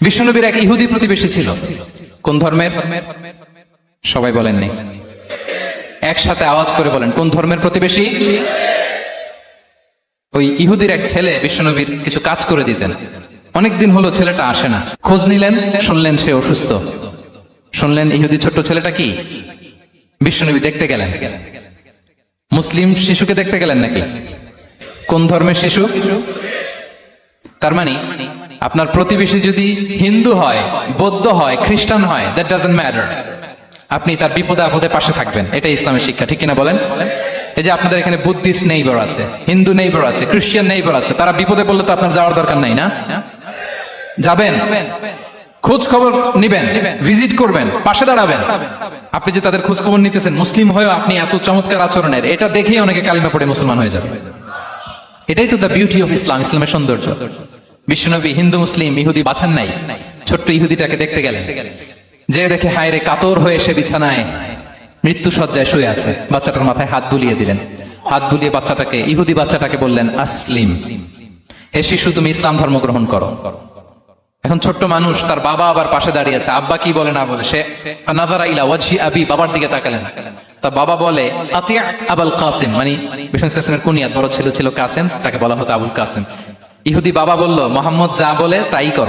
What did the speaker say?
বিশ্বনবীর এক ইহুদি প্রতিবেশী ছিল। কোন ধর্মের? সবাই বলেননি। একসাথে আওয়াজ করে বলেন, কোন ধর্মের প্রতিবেশী? ওই ইহুদির এক ছেলে বিশ্বনবীর কিছু কাজ করে দিতেন। অনেকদিন হলো ছেলেটা আসে না। খোঁজ নিলেন, শুনলেন সে অসুস্থ। শুনলেন ইহুদি ছোট্ট ছেলেটা কি? বিশ্বনবী দেখতে গেলেন। মুসলিম শিশুকে দেখতে গেলেন নাকি? কোন ধর্মের শিশু? তার মানে আপনার প্রতিবেশী যদি হিন্দু হয়, বৌদ্ধ হয়, খ্রিস্টান হয় দ্যাট ডাজেন্ট ম্যাটার আপনি তার বিপদে আপদে পাশে থাকবেন। এটাই ইসলামের শিক্ষা, ঠিক কিনা বলেন? এই যে আপনাদের এখানে বুদ্ধিস্ট নেইবার আছে, হিন্দু নেইবার আছে, খ্রিস্টান নেইবার আছে, তারা বিপদে পড়লে তো আপনার যাওয়ার দরকার নাই না? যাবেন খোঁজ খবর নিবেন ভিজিট করবেন, পাশে দাঁড়াবেন। আপনি যে তাদের খোঁজ খবর নিতেছেন, মুসলিম হয়েও আপনি এত চমৎকার আচরণের, এটা দেখেই অনেকে কালিমা পড়ে মুসলমান হয়ে যাবে। এটাই তো দ্য বিউটি অফ ইসলাম ইসলামের সৌন্দর্য। বিশ্বনবী হিন্দু মুসলিম ইহুদি বাছান নাই। ছোট্ট ইহুদিটাকে দেখতে গেলেন। যে দেখে হায় রে কাতর হয়ে সে বিছানায় মৃত্যু সজ্জায় শুয়ে আছে। বাচ্চাটার মাথায় হাত বুলিয়ে দিলেন। হাত বুলিয়ে বাচ্চাটাকে, ইহুদি বাচ্চাটাকে বললেন, আসলিম। হে শিশু, তুমি ইসলাম ধর্ম গ্রহণ করো। এখন ছোট্ট মানুষ তার বাবা আবার পাশে দাঁড়িয়ে আছে। আব্বা কি বলে না বলে, সে নাজারা ইলা ওয়াজহি আবি বাবার দিকে তাকালেন। তা বাবা বলে আতিয়া আবুল কাসিম। মানে ইসলামের কুনিয়াত, বড় ছিল ছিল কাসিম, তাকে বলা হতো আবুল কাসিম। ইহুদি বাবা বলল মোহাম্মদ যা বলে তাই করো।